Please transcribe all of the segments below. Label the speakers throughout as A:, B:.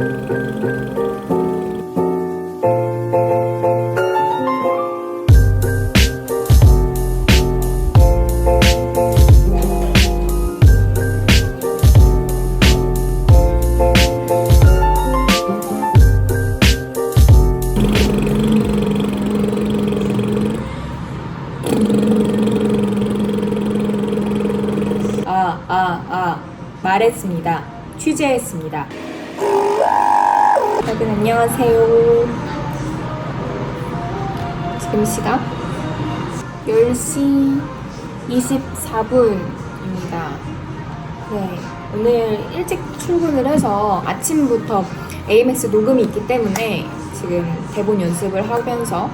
A: 아, 아, 아. 말했습니다. 취재했습니다. 여러분, 안녕하세요. 지금 시각 10시 24분입니다. 네. 오늘 일찍 출근을 해서 아침부터 AMS 녹음이 있기 때문에 지금 대본 연습을 하면서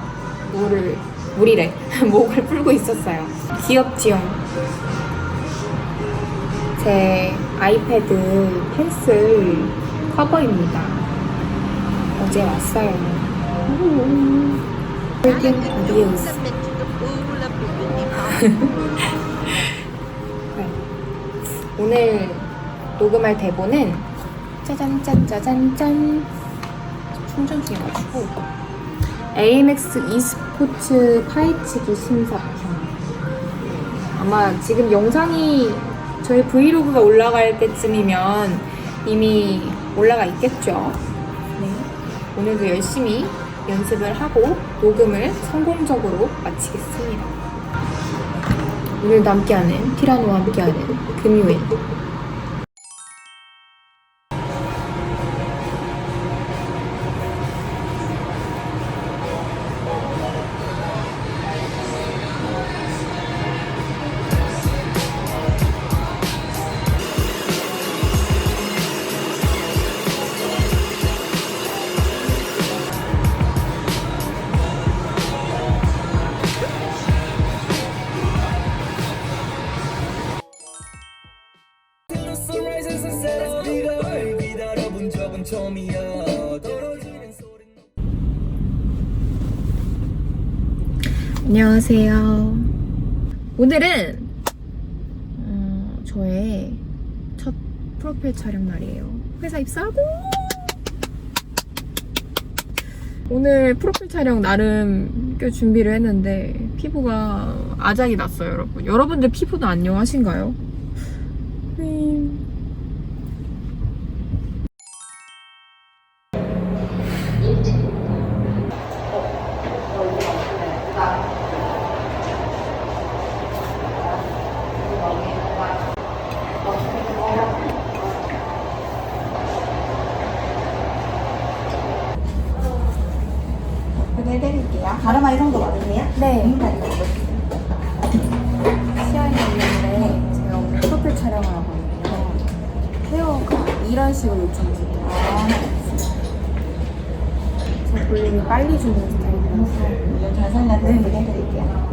A: 물을, 물이래. 목을 풀고 있었어요. 귀엽지요? 제 아이패드 펜슬 커버입니다. 어제 왔어요. Freaking abuse. 네. 오늘 녹음할 대본은 짜잔 짠 짜잔 짠 충전 중이가지고 AMX e스포츠 파헤치기 심사평 아마 지금 영상이 저희 브이로그가 올라갈 때쯤이면 이미 올라가 있겠죠. 네. 오늘도 열심히 연습을 하고 녹음을 성공적으로 마치겠습니다. 오늘도 함께하는 티라노와 함께하는 금요일. 안녕하세요. 오늘은 어, 저의 첫 프로필 촬영 날이에요. 회사 입사하고 오늘 프로필 촬영 나름 꽤 준비를 했는데 피부가 아작이 났어요, 여러분. 여러분들 피부도 안녕하신가요? 음.
B: 해드릴게요. 가르마 이 정도 맞으세요?
A: 네. 시간이 있는데 제가 오늘 프로필 촬영을 하거든요. 헤어가 이런 식으로.
B: 아,
A: 제 볼륨이 빨리 주는 스타일이라서
B: 이거 잘 살려서 예쁘게 해드릴게요.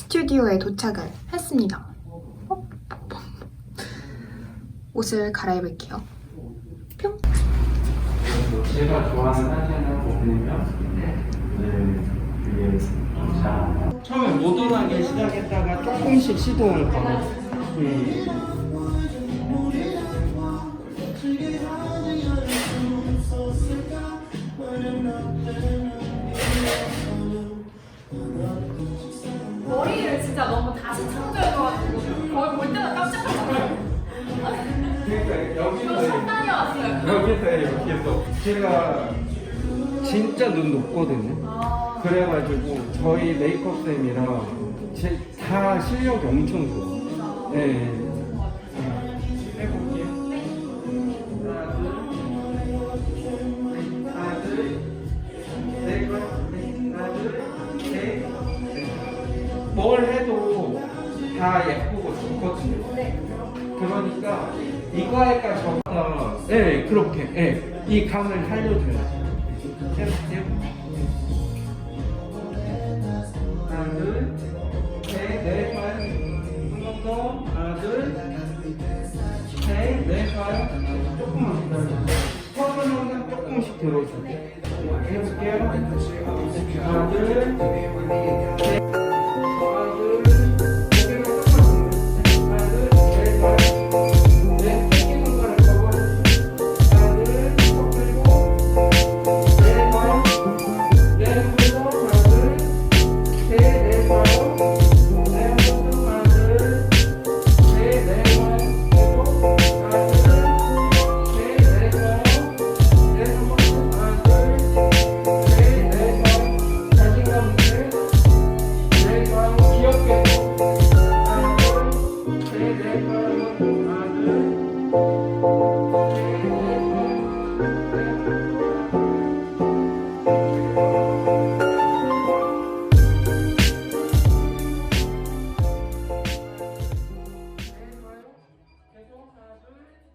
A: 스튜디오에 도착을 했습니다. 옷을 갈아입을게요. 뿅!
C: 제가 좋아하는 사진을 보내면 네, 처음에 모던하게 시작했다가 조금씩 시도를 거는 음. 여기서 여기서 제가 진짜 눈 높거든요.
A: 아,
C: 그래가지고 저희 메이크업 쌤이랑 제, 다 실력이 엄청 좋아. 네. 해볼게요. 하나, 네. 뭘 해도 다 예쁘고 좋거든요. 그러니까 이거 할까 저거 할까 네 그렇게 네, 이 감을 살려줘야지 해볼게요. 하나 둘 셋넷 발 한번 더. 하나 둘 셋넷 발 조금만 기다려 항상 조금씩 들어주고 해볼게요. 하나 둘 셋